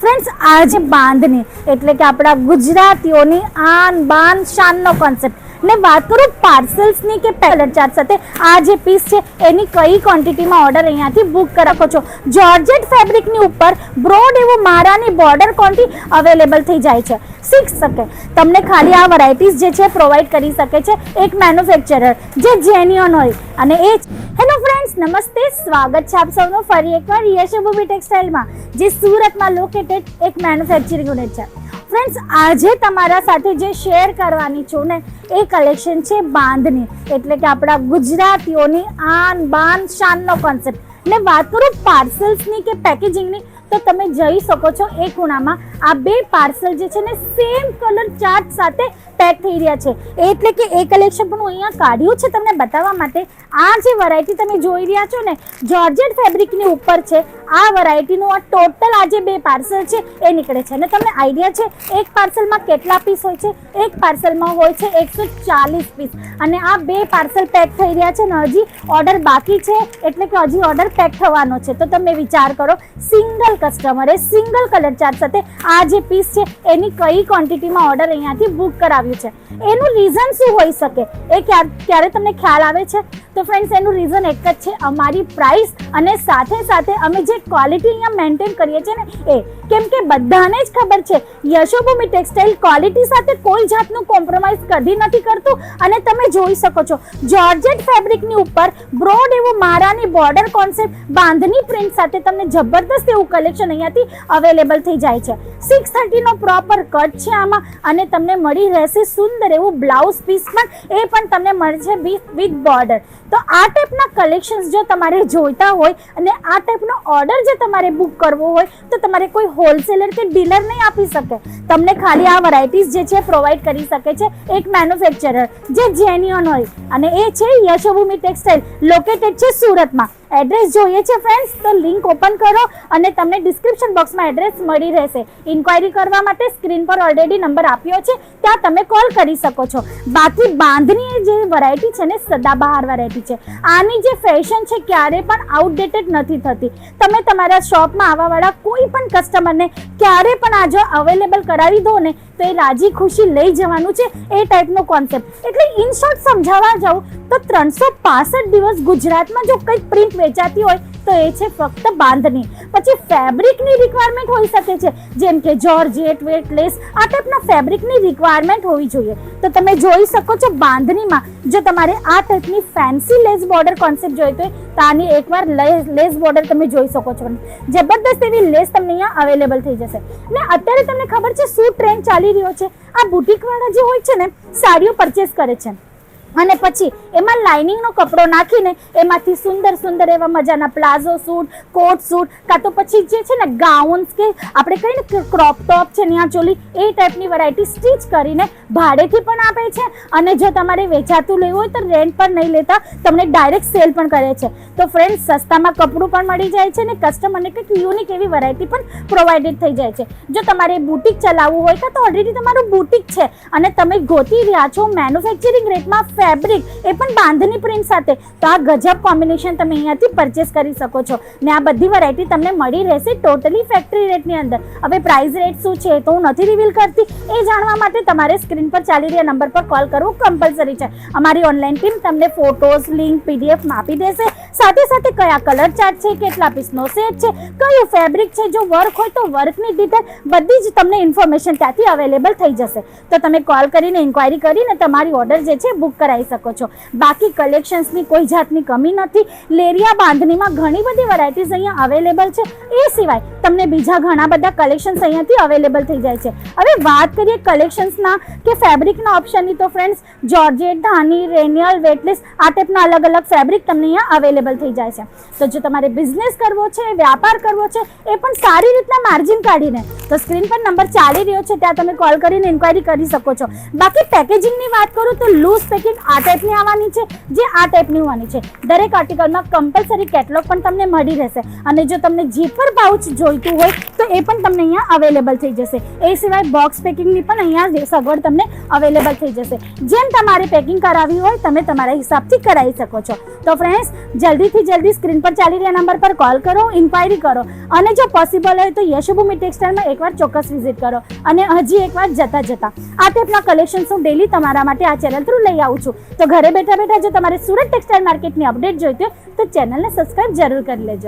Friends આજે બાંધની એટલે કે આપણા ગુજરાતીઓની આન બાન શાનનો કોન્સેપ્ટ ને વાત કરું પાર્સલ્સની કે પેલેટ ચાર્જ સાથે? આ જે પીસ છે, એની કઈ ક્વોન્ટિટીમાં ઓર્ડર અહીંયાથી બુક કરી શકો છો? જોર્જેટ ફેબ્રિકની ઉપર બ્રોડ એવું મારાની બોર્ડર ક્વોન્ટી અવેલેબલ થઈ જાય છે. શીખ શકે તમને ખાલી આ વેરાયટીઝ જે છે પ્રોવાઈડ કરી શકે છે એક મેન્યુફેક્ચરર જે જેન્યુઅન હોય. અને એ હેલો ફ્રેન્ડ્સ નમસ્તે. સ્વાગત છે આપ સૌનું ફરી એકવાર યશોભૂમિ ટેક્સટાઇલમાં જે સુરતમાં લોકેટેડ એક મેન્યુફેક્ચરિંગ યુનિટ છે. ફ્રેન્ડ્સ આજે તમારા સાથે જે શેર કરવાની છું ને, એ કલેક્શન છે બાંધની. એટલે કે આપણા ગુજરાતીઓની આન બાન શાનનો કોન્સેપ્ટ ને વાત કરું પાર્સલ્સની કે પેકેજિંગની તો તમે જઈ શકો છો એ ખૂણામાં. આ બે પાર્સલ જે છે ને સેમ કલર ચાર્ટ સાથે પેક થઈ રહ્યા છે. એટલે કે એ કલેક્શન પણ હું અહીંયા કાઢ્યું છે તમને બતાવવા માટે. આ જે વરાયટી તમે જોઈ રહ્યા છો ને જોર્જેટ ફેબ્રિકની ઉપર છે. આ વરાયટીનું આ ટોટલ આ જે બે પાર્સલ છે એ નીકળે છે. અને તમને આઈડિયા છે, એક પાર્સલમાં કેટલા પીસ હોય છે? એક પાર્સલમાં હોય છે એકસો ચાલીસ પીસ અને આ બે પાર્સલ પેક થઈ રહ્યા છે ને હજી ઓર્ડર બાકી છે, એટલે કે હજી ઓર્ડર પેક થવાનો છે. તો તમે વિચાર કરો સિંગલ કસ્ટમરે સિંગલ કલર ચાર્ટ સાથે આ જે પીસ છે, એની કઈ ક્વોન્ટિટીમાં ઓર્ડર અહીંયાથી બુક કરાવ્યું છે? એનું રીઝન શું હોઈ શકે? એ ક્યારે તમને ખ્યાલ આવે છે? તો ફ્રેન્ડ્સ એનું રીઝન એક જ છે, અમારી પ્રાઇસ અને સાથે સાથે અમે જે ક્વોલિટી અહીંયા મેન્ટેન કરીએ છીએ ને, એ કેમ કે બધાને જ ખબર છે, યશોભૂમિ ટેક્સટાઇલ ક્વોલિટી સાથે કોઈ જાતનું કોમ્પ્રોમાઇઝ કદી નથી કરતું અને તમે જોઈ શકો છો, જોર્જેટ ફેબ્રિકની ઉપર બ્રોડ એવું મારાની બોર્ડર કોન્સેપ્ટ બાંધની પ્રિન્ટ સાથે તમને જબરદસ્ત એવું કલેક્શન અહીંયાથી અવેલેબલ થઈ જાય છે. સિક્સ થર્ટીનો પ્રોપર કટ છે આમાં અને તમને મળી રહેશે સુંદર એવું બ્લાઉઝ પીસ પણ, એ પણ તમને મળશે વિથ બોર્ડર તો આ ટાઈપના કલેક્શન્સ જો તમારે જોઈતા હોય અને આ ટાઈપનો ઓર્ડર જે તમારે બુક કરવો હોય, તો તમારે કોઈ હોલસેલર કે ડીલર નહીં આપી શકે. તમને ખાલી આ વેરાયટીઝ જે છે પ્રોવાઈડ કરી શકે છે એક મેન્યુફેક્ચરર જે જેન્યુઅન હોય. અને એ છે યશોભૂમિ ટેક્સટાઇલ લોકેટેડ છે સુરતમાં. એડ્રેસ જોઈએ છે ફ્રેન્ડ્સ તો લિંક ઓપન કરો અને તમને ડિસ્ક્રિપ્શન બોક્સમાં એડ્રેસ મળી રહેશે. ઇન્ક્વાયરી કરવા માટે સ્ક્રીન પર ઓલરેડી નંબર આપ્યો છે. ત્યાં તમે કોલ કરી શકો છો. બાકી બાંધની જે વેરાયટી છે ને સદાબહાર વેરાયટી છે. આની જે ફેશન છે, ક્યારે પણ આઉટડેટેડ નથી થતી. તમે તમારા શોપમાં આવવાવાળા કોઈ પણ કસ્ટમરને ક્યારે પણ આ જો અવેલેબલ કરાવી દો ને તો એ રાજી ખુશી લઈ જવાનું છે એ ટાઈપનો કોન્સેપ્ટ એટલે ઇન શોર્ટ સમજાવવા જાઉં તો ત્રણસો દિવસ ગુજરાતમાં જો કંઈક પ્રિન્ટ વેચાતી હોય તો એ છે, ફક્ત બાંધણી. પછી ફેબ્રિકની રિક્વાયરમેન્ટ હોઈ શકે છે. જેમ કે જોર્જેટ વેટલેસ, આ ટાઈપના ફેબ્રિકની રિક્વાયરમેન્ટ હોવી જોઈએ. તો તમે જોઈ શકો છો બાંધણીમાં, જો તમારે આ ટાઈપની ફેન્સી લેસ બોર્ડર કોન્સેપ્ટ જોઈતો હોય તો આની એકવાર લેસ બોર્ડર તમે જોઈ શકો છો. જબરદસ્ત એવી લેસ તમને અહીંયા અવેલેબલ થઈ જશે. ને અત્યારે તમને ખબર છે, શું ટ્રેન્ડ ચાલી રહ્યો છે? આ બુટીકવાળા જે હોય છે ને, સાડીઓ પરચેસ કરે છે. અને પછી એમાં લાઇનિંગનો કપડો નાખીને એમાંથી સુંદર સુંદર એવા મજાના પ્લાઝો સૂટ, કોટ સૂટ, કાં તો પછી જે છે ને ગાઉન્સ કે આપણે કહીએ ને ક્રોપ ટોપ છે ત્યાં ચોલી, એ ટાઈપની વેરાયટી સ્ટીચ કરીને ભાડેથી પણ આપે છે. અને જો તમારે વેચાતું લેવું હોય તો રેન્ટ પર નહીં લેતા, તમને ડાયરેક્ટ સેલ પણ કરે છે. તો ફ્રેન્ડ સસ્તામાં કપડું પણ મળી જાય છે અને કસ્ટમરને કંઈક યુનિક એવી વેરાયટી પણ પ્રોવાઇડેડ થઈ જાય છે. જો તમારે બુટિક ચલાવવું હોય તો ઓલરેડી તમારું બુટિક છે. અને તમે ગોતી રહ્યા છો મેન્યુફેક્ચરિંગ રેટમાં ફેબ્રિક એ પણ બાંધણી પ્રિન્ટ સાથે. તો આ ગજબ કોમ્બિનેશન તમે અહીંયાથી પરચેસ કરી શકો છો. ને આ બધી વેરાયટી તમને મળી રહેશે ટોટલી ફેક્ટરી રેટની અંદર. હવે પ્રાઇસ રેટ શું છે તો હું નથી રિવીલ કરતી. એ જાણવા માટે તમારે સ્ક્રીન પર ચાલી રહ્યા નંબર પર કોલ કરવું કમ્પલસરી છે. અમારી ઓનલાઈન ટીમ તમને ફોટોઝ લિંક પીડીએફ આપી દેશે. સાથે સાથે કયા કલર ચાર્ટ છે, કેટલા પીસનો સેટ છે, કયું ફેબ્રિક છે, જો વર્ક હોય તો વર્કની ડિટેલ બધી જ તમને ઇન્ફોર્મેશન ત્યાંથી અવેલેબલ થઈ જશે. તો તમે કોલ કરીને ઇન્ક્વાયરી કરીને તમારી ઓર્ડર જે છે બુક કરાવી શકો છો. બાકી કલેક્શન્સની કોઈ જાતની કમી નથી. લેરિયા બાંધણીમાં ઘણી બધી વેરાયટીઝ અહીંયા અવેલેબલ છે. એ સિવાય તમને બીજા ઘણા બધા કલેક્શન્સ અહીંયાથી અવેલેબલ થઈ જાય છે. હવે વાત કરીએ કલેક્શન્સના કે ફેબ્રિકના ઓપ્શનની તો ફ્રેન્ડ્સ જોર્જેટ ધાની રેનિયલ વેટલેસ આ ટાઈપના અલગ અલગ ફેબ્રિક તમને અહીંયા અવેલેબલ થઈ જાય છે. તો જો તમારે બિઝનેસ કરવો છે, વ્યાપાર કરવો છે, એ પણ સારી રીતના માર્જિન કાઢીને, તો સ્ક્રીન પર નંબર ચાલી રહ્યો છે, ત્યાં તમે કોલ કરીને ઇન્ક્વાયરી કરી શકો છો. બાકી પેકેજિંગની વાત કરું તો લૂઝ પેકિંગ આ ટાઈપની આવવાની છે, જે આ ટાઈપની હોવાની છે. દરેક આર્ટિકલમાં કમ્પલસરી કેટલોગ પણ તમને મળી રહેશે. અને જો તમને જીપર પાઉચ જોઈતું હોય, તો એ પણ તમને અહીંયા અવેલેબલ થઈ જશે. એ સિવાય બોક્સ પેકિંગની પણ અહીંયા સગવડ તમને અવેલેબલ થઈ જશે. જેમ તમારે પેકિંગ કરાવી હોય, તમે તમારા હિસાબથી કરાવી શકો છો. તો ફ્રેન્ડ્સ જલ્દીથી જલ્દી સ્ક્રીન પર ચાલી રહ્યા નંબર પર કોલ કરો ઇન્ક્વાયરી કરો અને જો પોસિબલ હોય તો યશુભૂમિ ટેક્સટાઇલમાં એકવાર ચોક્કસ વિઝિટ કરો અને હજી એકવાર જતા જતા. આ ટાઈપના કલેક્શન્સ હું ડેલી તમારા માટે આ ચેનલ થ્રુ લઈ આવું છું. તો ઘરે બેઠા બેઠા જો તમારે સુરત ટેક્સટાઇલ માર્કેટની અપડેટ જોઈતી હોય તો ચેનલને સબસ્ક્રાઇબ જરૂર કરી લેજો.